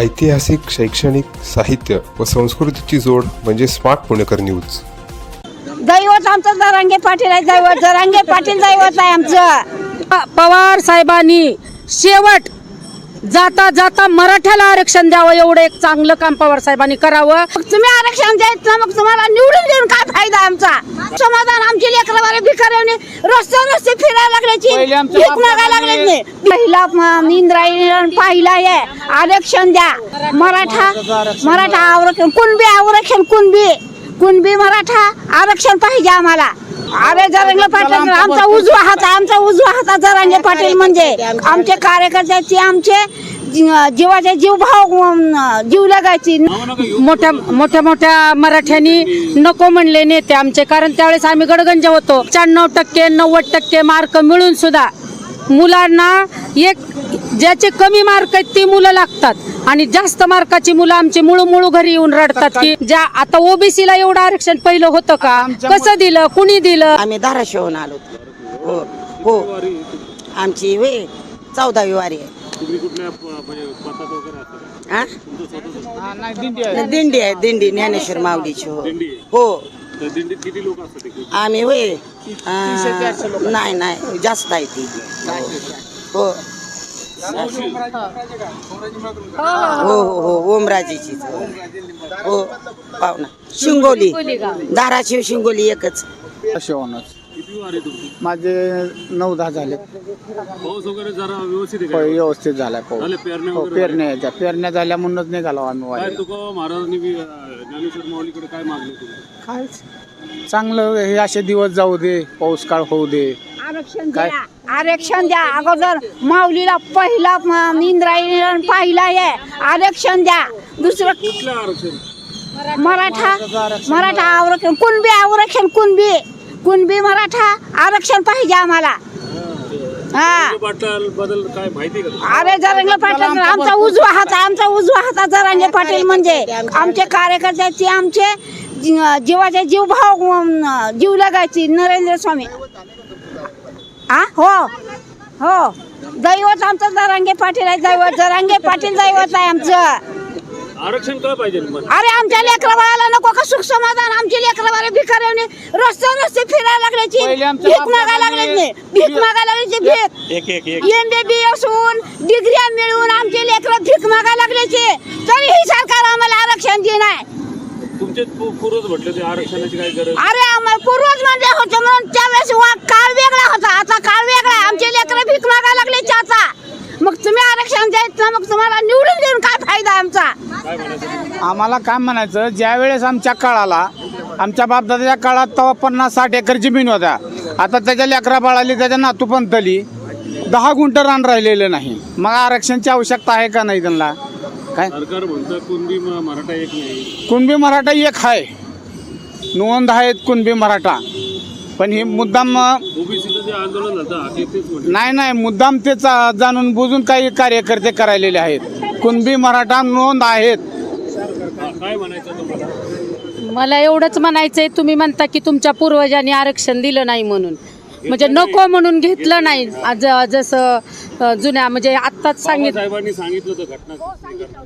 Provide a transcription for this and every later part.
ऐतिहासिक शैक्षणिक साहित्य व संस्कृतीची जोड म्हणजे स्मार्ट पुणेकर न्यूज. दैवत आमचं जरांगे पाटील आहे दैवत जरांगे पाटील दैवत आहे आमचं. पवार साहेबांनी शेवट जाता जाता मराठ्याला आरक्षण द्यावं एवढं एक चांगलं काम पवार साहेबांनी करावं. मग तुम्ही आरक्षण द्यायचं मग तुम्हाला निवडून देऊन काय फायदा आमचा? समाधान आमची लेकरं भिकाऱ्याने रस्ते रस्ते फिरायला लागल्याची भीक मागायला लागल्याची. पहिला इंद्रायणी पाहिला आहे आरक्षण द्या. मराठा मराठा आरक्षण कुणबी आरक्षण कुणबी? कुणबी मराठा आरक्षण पाहिजे आम्हाला. अरे जरांगे पाटील आमचा उजवा हात आमचा उजवा हात जरांगे पाटील म्हणजे. आमचे कार्यकर्त्याचे. आमचे जी- जीवाचे जीव भाव जीव लागायची. मोठ्या मोठ्या मोठ्या मराठ्यांनी नको म्हणले नेते आमचे कारण त्यावेळेस आम्ही गडगंज होतो. पंच्याण्णव टक्के नव्वद टक्के मार्क मिळून सुद्धा मुलांना एक ज्याचे कमी मार्क आहेत ती मुलं लागतात. आणि जास्त मार्काची मुलं आमची मुळू मुळू घरी येऊन रडतात की ज्या आता ओबीसीला एवढं आरक्षण पहिलं होतं का? कसं दिलं? कुणी दिलं? आम्ही धाराशिवहून आलो. हो हो. आमची वे चौदावी वारी आहे. हा? दिंडी आहे. दिंडी ज्ञानेश्वर माऊलीची हो. हो. आम्ही होय अं, नाही नाही. जास्त आहे ती. हो. हो हो हो ओमराजेची हो पाहुणा शिंगोली. धाराशिव शिंगोली एकच. शेवणच माझे नऊ दहा झाले. पाऊस वगैरे जरा व्यवस्थित आहे होय, का? व्यवस्थित झालाय पाऊस. झाले पेरण्या हो, वगैरे? पेरण्या याच्या. पेरण्या झाल्या म्हणूनच निघालो आम्ही काय वारीला. तुका महाराजांनी बी, अं, ज्ञानेश्वर माऊलीकडे काय मागले तुम्ही काय चांगलं हे असे दिवस जाऊ दे पाऊस काळ होऊ दे. आरक्षण काय? द्या. आरक्षण द्या. अगोदर माऊलीला पहिला इंद्रायणी पाहिला आहे आरक्षण द्या. दुसरं कुठलं आरक्षण? मराठा मराठा आरक्षण. कुणबी आरक्षण कुणबी? कुणबी मराठा? आरक्षण पाहिजे आम्हाला. हा. पाटील बद्दल काय माहिती आहे का तुला? अरे जरांगे पाटील आमचा उजवा हात आमचा उजवा हात जरांगे पाटील म्हणजे. आमचे कार्यकर्त्याचे आमचे जी- जीवाचे जीव भाव अं, जीव लागायची. नरेंद्र स्वामी. आ? हो. हो. दैवत आमचं जरांगे पाटील आहे दैवत. जरांगे पाटील दैवत आहे आमचं. आरक्षण का पाहिजे अरे आमच्या लेकरं बाळाला नको का सुख समाधान? आमची लेकरं बाळा भिकाऱ्याने रस्ते रस्ते फिरायला लागल्याची. पहिले आमच्या भीक मागायला लागल्याची. भीक मागायला लागल्याची भीक. एक एक एक एमबीबीएस होऊन डिग्र्या मिळवून आमचे लेकरं भीक मागायला लागल्याचे. तरीही सरकार आम्हाला आरक्षण दे नाही. तुमचे पू- पूर्वज म्हटले ते आरक्षणाची काय गरज अरे आम्हाला पूर्वज म्हणजे होते म्हणून त्यावेळेस वा- काळ वेगळा होता आता काळ वेगळा आहे. आमचे लेकरं भीक मागायला लागले आता मग तुम्ही आरक्षण द्यायचं मग तुम्हाला निवडून देऊन काय फायदा आमचा? काय म्हणायचं? तुम्हाला? आम्हाला काय म्हणायचं ज्या वेळेस आमच्या काळाला आमच्या बापदादाच्या काळात तेव्हा पन्नास साठ एकर जमीन होत्या. आता त्याच्या लेकरा बाळाली त्याच्या नातू पण तली दहा गुंठ रान राहिलेलं नाही. मग आरक्षणची आवश्यकता आहे का नाही त्यांना? काय? सरकार म्हणतं कुणबी म- मराठा एक नाही. कुणबी मराठा एक आहे नोंद आहेत कुणबी मराठा. पण हे मुद्दाम ओबीसीचं जे आंदोलन झालं ते तेच म्हटलं नाही नाही मुद्दाम ते चा- जाणून बुजून काही कार्यकर्ते करायलेले आहेत. कुणबी मराठा नोंद आहेत. हा, काय म्हणायचं तुम्हाला? मला एवढंच म्हणायचंय तुम्ही म्हणता की तुमच्या पूर्वजांनी आरक्षण दिलं नाही म्हणून. म्हणजे नको म्हणून घेतलं नाही. आज जसं जुन्या म्हणजे आत्ताच सांगितलं साहेबांनी सांगितलं होतं घटना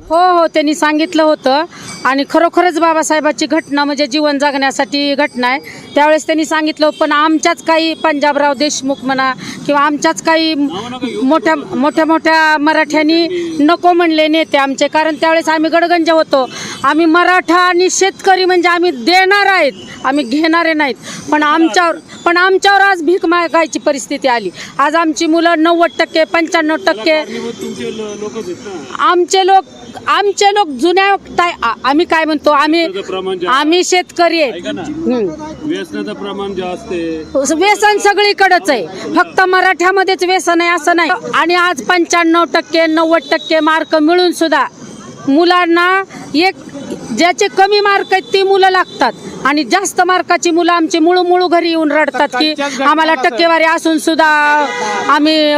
हो हो त्यांनी सांगितलं होतं. आणि खरोखरच बाबासाहेबाची घटना म्हणजे जीवन जगण्यासाठी घटना आहे. त्यावेळेस त्यांनी सांगितलं पण आमच्याच काही पंजाबराव देशमुख म्हणा किंवा आमच्याच काही मोठ्या मोठ्या मोठ्या मराठ्यांनी नको म्हणले नेते आमचे. कारण त्यावेळेस आम्ही गडगंज होतो. आम्ही मराठा आणि शेतकरी म्हणजे आम्ही देणार आहेत. आम्ही घेणारे नाहीत. पण आमच्यावर पण आमच्यावर आज भीक मागायची परिस्थिती आली. आज आमची मुलं नव्वद टक्के पंच्याण्णव टक्के. आमचे लोक आमचे लोक जुन्या टाय आ- आम्ही काय म्हणतो आम्ही आम्ही शेतकरी. व्यसनाचं प्रमाण व्यसन सगळीकडेच आहे. फक्त मराठ्यामध्येच व्यसन आहे असं नाही. आणि आज पंच्याण्णव टक्के नव्वद टक्के मार्क मिळून सुद्धा मुलांना एक ज्याचे कमी मार्क आहेत ती मुलं लागतात. आणि जास्त मार्काची मुलं आमची मुळू मुळू घरी येऊन रडतात की आम्हाला टक्केवारी असून सुद्धा आम्ही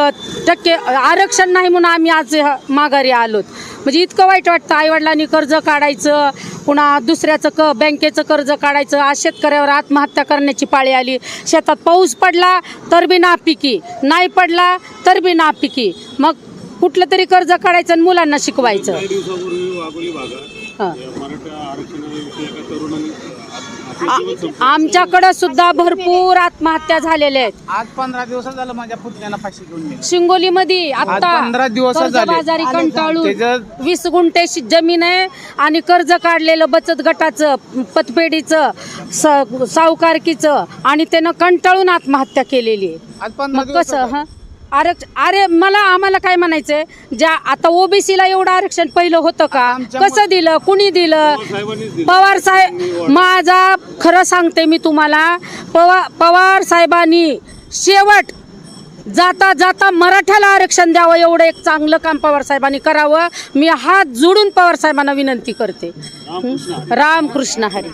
टक्के आरक्षण नाही म्हणून आम्ही आज माघारी आलोत. म्हणजे इतकं वाईट वाटतं आईवडिलांनी कर्ज काढायचं पुन्हा दुसऱ्याचं क बँकेचं कर्ज काढायचं आज शेतकऱ्यावर आत्महत्या करण्याची पाळी आली. शेतात पाऊस पडला तर बी नापिकी. नाही पडला तर बी नापिकी. मग कुठलं तरी कर्ज काढायचं आणि मुलांना शिकवायचं. आमच्याकडं सुद्धा भरपूर आत्महत्या झालेल्या आहेत. आज पंधरा दिवस झालं माझ्या पुतण्याला फाशी घेऊन गेली. शिंगोलीमध्ये आता पंधरा दिवस झाले. कर्जबाजारी कंटाळून त्याच्यात- वीस गुंठे शि- जमीन आहे आणि कर्ज काढलेलं बचत गटाचं पतपेढीचं स- सावकारकीचं आणि त्यानं कंटाळून आत्महत्या केलेली आहे. आज पंधरा मग दिवस कसं हा? आरक्ष अरे मला आम्हाला काय म्हणायचंय? ज्या आता ओबीसीला एवढं आरक्षण पहिलं होतं का? कसं दिलं? कुणी दिलं. पवार साहेब माझा खरं सांगते मी तुम्हाला. पवार पवार साहेबांनी शेवट जाता जाता मराठ्याला आरक्षण द्यावं एवढं एक चांगलं काम पवार साहेबांनी करावं. मी हात जोडून पवार साहेबांना विनंती करते. रामकृष्ण हरी.